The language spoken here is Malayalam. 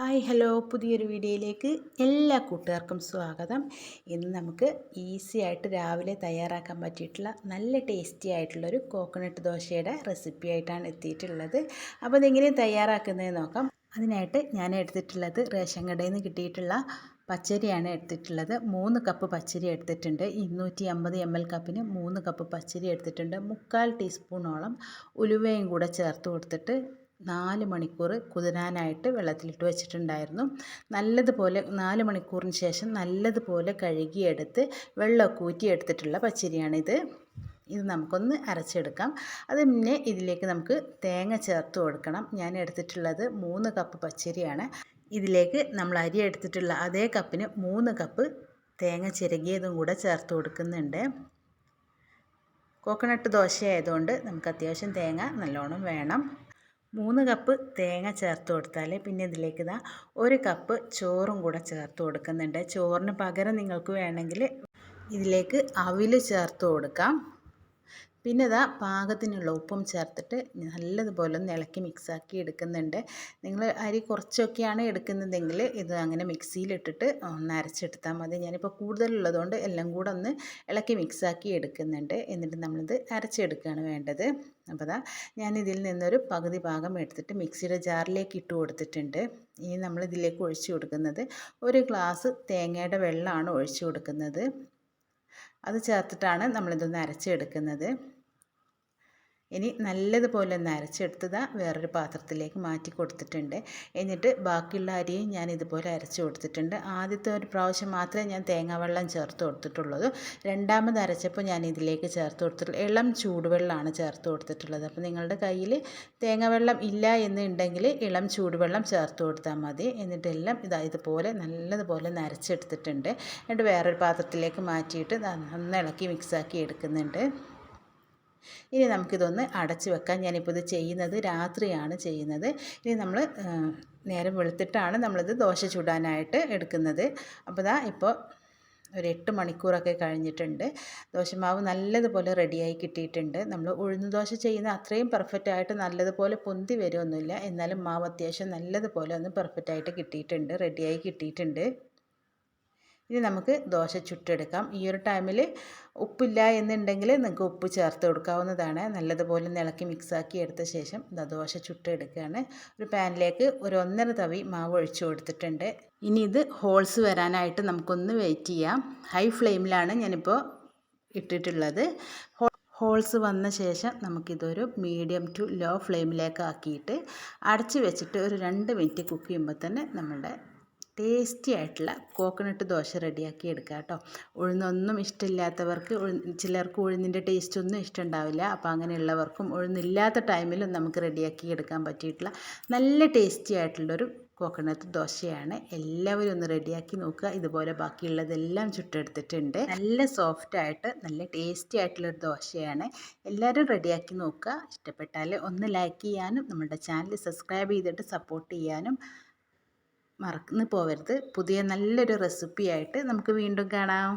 Hi hello. പുതിയൊരു വീഡിയോയിലേക്ക് എല്ലാ കൂട്ടുകാർക്കും സ്വാഗതം. ഇന്ന് നമുക്ക് ഈസി ആയിട്ട് രാവിലെ തയ്യാറാക്കാൻ പറ്റിയിട്ടുള്ള നല്ല ടേസ്റ്റി ആയിട്ടുള്ളൊരു കോക്കനട്ട് ദോശയുടെ റെസിപ്പി ആയിട്ടാണ് എത്തിയിട്ടുള്ളത്. അപ്പോൾ അതെങ്ങനെ തയ്യാറാക്കുന്നത് നോക്കാം. അതിനായിട്ട് ഞാൻ എടുത്തിട്ടുള്ളത് റേഷൻ കടയിൽ നിന്ന് കിട്ടിയിട്ടുള്ള പച്ചരിയാണ് എടുത്തിട്ടുള്ളത്. മൂന്ന് കപ്പ് പച്ചരി എടുത്തിട്ടുണ്ട്. ഇരുന്നൂറ്റി അമ്പത് എം എൽ കപ്പിന് മൂന്ന് കപ്പ് പച്ചരി എടുത്തിട്ടുണ്ട്. മുക്കാൽ ടീസ്പൂണോളം ഉലുവയും കൂടെ ചേർത്ത് കൊടുത്തിട്ട് നാല് മണിക്കൂർ കുതിരാനായിട്ട് വെള്ളത്തിലിട്ട് വെച്ചിട്ടുണ്ടായിരുന്നു. നല്ലതുപോലെ നാല് മണിക്കൂറിന് ശേഷം നല്ലതുപോലെ കഴുകിയെടുത്ത് വെള്ളമൊക്കെ ഊറ്റിയെടുത്തിട്ടുള്ള പച്ചരിയാണിത്. ഇത് നമുക്കൊന്ന് അരച്ചെടുക്കാം. അത് പിന്നെ ഇതിലേക്ക് നമുക്ക് തേങ്ങ ചേർത്ത് കൊടുക്കണം. ഞാൻ എടുത്തിട്ടുള്ളത് മൂന്ന് കപ്പ് പച്ചരിയാണ്. ഇതിലേക്ക് നമ്മൾ അരി എടുത്തിട്ടുള്ള അതേ കപ്പിന് മൂന്ന് കപ്പ് തേങ്ങ ചിരകിയതും കൂടെ ചേർത്ത് കൊടുക്കുന്നുണ്ട്. കോക്കനട്ട് ദോശ ആയതുകൊണ്ട് നമുക്ക് അത്യാവശ്യം തേങ്ങ നല്ലോണം വേണം. മൂന്ന് കപ്പ് തേങ്ങ ചേർത്ത് കൊടുത്താൽ പിന്നെ ഇതിലേക്ക് ഇതാ ഒരു കപ്പ് ചോറും കൂടെ ചേർത്ത് കൊടുക്കുന്നുണ്ട്. ചോറിന് പകരം നിങ്ങൾക്ക് വേണമെങ്കിൽ ഇതിലേക്ക് അവിൽ ചേർത്ത് കൊടുക്കാം. പിന്നെ ഇതാ പാകത്തിനുള്ള ഉപ്പും ചേർത്തിട്ട് നല്ലതുപോലെ ഒന്ന് ഇളക്കി മിക്സാക്കി എടുക്കുന്നുണ്ട്. നിങ്ങൾ അരി കുറച്ചൊക്കെയാണ് എടുക്കുന്നതെങ്കിൽ ഇത് അങ്ങനെ മിക്സിയിലിട്ടിട്ട് ഒന്ന് അരച്ചെടുത്താൽ മതി. ഞാനിപ്പോൾ കൂടുതലുള്ളതുകൊണ്ട് എല്ലാം കൂടെ ഒന്ന് ഇളക്കി മിക്സാക്കി എടുക്കുന്നുണ്ട്. എന്നിട്ട് നമ്മളിത് അരച്ചെടുക്കുകയാണ് വേണ്ടത്. അപ്പോൾ അതാ ഇതിൽ നിന്നൊരു പകുതി ഭാഗം എടുത്തിട്ട് മിക്സിയുടെ ജാറിലേക്ക് ഇട്ട് കൊടുത്തിട്ടുണ്ട്. ഇനി നമ്മളിതിലേക്ക് ഒഴിച്ചു കൊടുക്കുന്നത് ഒരു ഗ്ലാസ് തേങ്ങയുടെ വെള്ളമാണ് ഒഴിച്ചു കൊടുക്കുന്നത്. അത് ചേർത്തിട്ടാണ് നമ്മളിതൊന്ന് അരച്ചെടുക്കുന്നത്. ഇനി നല്ലതുപോലെ ഒന്ന് അരച്ചെടുത്തത് വേറൊരു പാത്രത്തിലേക്ക് മാറ്റി കൊടുത്തിട്ടുണ്ട്. എന്നിട്ട് ബാക്കിയുള്ള അരിയും ഞാൻ ഇതുപോലെ അരച്ചു കൊടുത്തിട്ടുണ്ട്. ആദ്യത്തെ ഒരു പ്രാവശ്യം മാത്രമേ ഞാൻ തേങ്ങാവെള്ളം ചേർത്ത് കൊടുത്തിട്ടുള്ളൂ. രണ്ടാമത് അരച്ചപ്പോൾ ഞാൻ ഇതിലേക്ക് ചേർത്ത് കൊടുത്തിട്ടുള്ളത് ഇളം ചൂടുവെള്ളമാണ് ചേർത്ത് കൊടുത്തിട്ടുള്ളത്. അപ്പോൾ നിങ്ങളുടെ കയ്യിൽ തേങ്ങാവെള്ളം ഇല്ല എന്നുണ്ടെങ്കിൽ ഇളം ചൂടുവെള്ളം ചേർത്ത് കൊടുത്താൽ മതി. എന്നിട്ടെല്ലാം ഇതാ ഇതുപോലെ നല്ലതുപോലെ നരച്ചെടുത്തിട്ടുണ്ട് എന്നിട്ട് വേറൊരു പാത്രത്തിലേക്ക് മാറ്റിയിട്ട് നന്നിളക്കി മിക്സാക്കി എടുക്കുന്നുണ്ട്. ഇനി നമുക്കിതൊന്ന് അടച്ച് വെക്കാം. ഞാനിപ്പോൾ ഇത് ചെയ്യുന്നത് രാത്രിയാണ് ചെയ്യുന്നത്. ഇനി നമ്മൾ നേരം വെളുത്തിട്ടാണ് നമ്മളിത് ദോശ ചുടാനായിട്ട് എടുക്കുന്നത്. അപ്പോൾ ഇതാ ഇപ്പോൾ ഒരു എട്ട് മണിക്കൂറൊക്കെ കഴിഞ്ഞിട്ടുണ്ട്. ദോശമാവ് നല്ലതുപോലെ റെഡിയായി കിട്ടിയിട്ടുണ്ട്. നമ്മൾ ഉഴുന്ന് ദോശ ചെയ്യുന്ന അത്രയും പെർഫെക്റ്റ് ആയിട്ട് നല്ലതുപോലെ പൊന്തി വരുമൊന്നുമില്ല എന്നാലും മാവ് അത്യാവശ്യം നല്ലതുപോലെ ഒന്ന് പെർഫെക്റ്റ് ആയിട്ട് കിട്ടിയിട്ടുണ്ട് റെഡിയായി കിട്ടിയിട്ടുണ്ട്. ഇനി നമുക്ക് ദോശ ചുട്ടെടുക്കാം. ഈ ഒരു ടൈമിൽ ഉപ്പില്ല എന്നുണ്ടെങ്കിൽ നിങ്ങൾക്ക് ഉപ്പ് ചേർത്ത് കൊടുക്കാവുന്നതാണ്. നല്ലതുപോലെ ഇളക്കി മിക്സാക്കി എടുത്ത ശേഷം ഇതാ ദോശ ചുട്ടെടുക്കുകയാണ്. ഒരു പാനിലേക്ക് ഒരു ഒന്നര തവി മാവ് ഒഴിച്ചു കൊടുത്തിട്ടുണ്ട്. ഇനി ഇത് ഹോൾസ് വരാനായിട്ട് നമുക്കൊന്ന് വെയിറ്റ് ചെയ്യാം. ഹൈ ഫ്ലെയിമിലാണ് ഞാനിപ്പോൾ ഇട്ടിട്ടുള്ളത്. ഹോൾസ് വന്ന ശേഷം നമുക്കിതൊരു മീഡിയം ടു ലോ ഫ്ലെയിമിലേക്ക് ആക്കിയിട്ട് അടച്ച് വെച്ചിട്ട് ഒരു രണ്ട് മിനിറ്റ് കുക്ക് ചെയ്യുമ്പോൾ തന്നെ നമ്മുടെ ടേസ്റ്റി ആയിട്ടുള്ള കോക്കനട്ട് ദോശ റെഡിയാക്കി എടുക്കുക കേട്ടോ ഉഴുന്നൊന്നും ഇഷ്ടമില്ലാത്തവർക്ക് ചിലർക്ക് ഉഴുന്നിന്റെ ടേസ്റ്റ് ഒന്നും ഇഷ്ടമുണ്ടാവില്ല. അപ്പോൾ അങ്ങനെയുള്ളവർക്കും ഉഴുന്നില്ലാത്ത ടൈമിലും നമുക്ക് റെഡിയാക്കി എടുക്കാൻ പറ്റിയിട്ടുള്ള നല്ല ടേസ്റ്റി ആയിട്ടുള്ളൊരു കോക്കനട്ട് ദോശയാണ്. എല്ലാവരും ഒന്ന് റെഡിയാക്കി നോക്കുക. ഇതുപോലെ ബാക്കിയുള്ളതെല്ലാം ചുട്ടെടുത്തിട്ടുണ്ട്. നല്ല സോഫ്റ്റ് ആയിട്ട് നല്ല ടേസ്റ്റി ആയിട്ടുള്ളൊരു ദോശയാണ്. എല്ലാവരും റെഡിയാക്കി നോക്കുക. ഇഷ്ടപ്പെട്ടാൽ ഒന്ന് ലൈക്ക് ചെയ്യാനും നമ്മുടെ ചാനൽ സബ്സ്ക്രൈബ് ചെയ്തിട്ട് സപ്പോർട്ട് ചെയ്യാനും മറന്നു പോകരുത് പുതിയ നല്ലൊരു റെസിപ്പിയായിട്ട് നമുക്ക് വീണ്ടും കാണാം.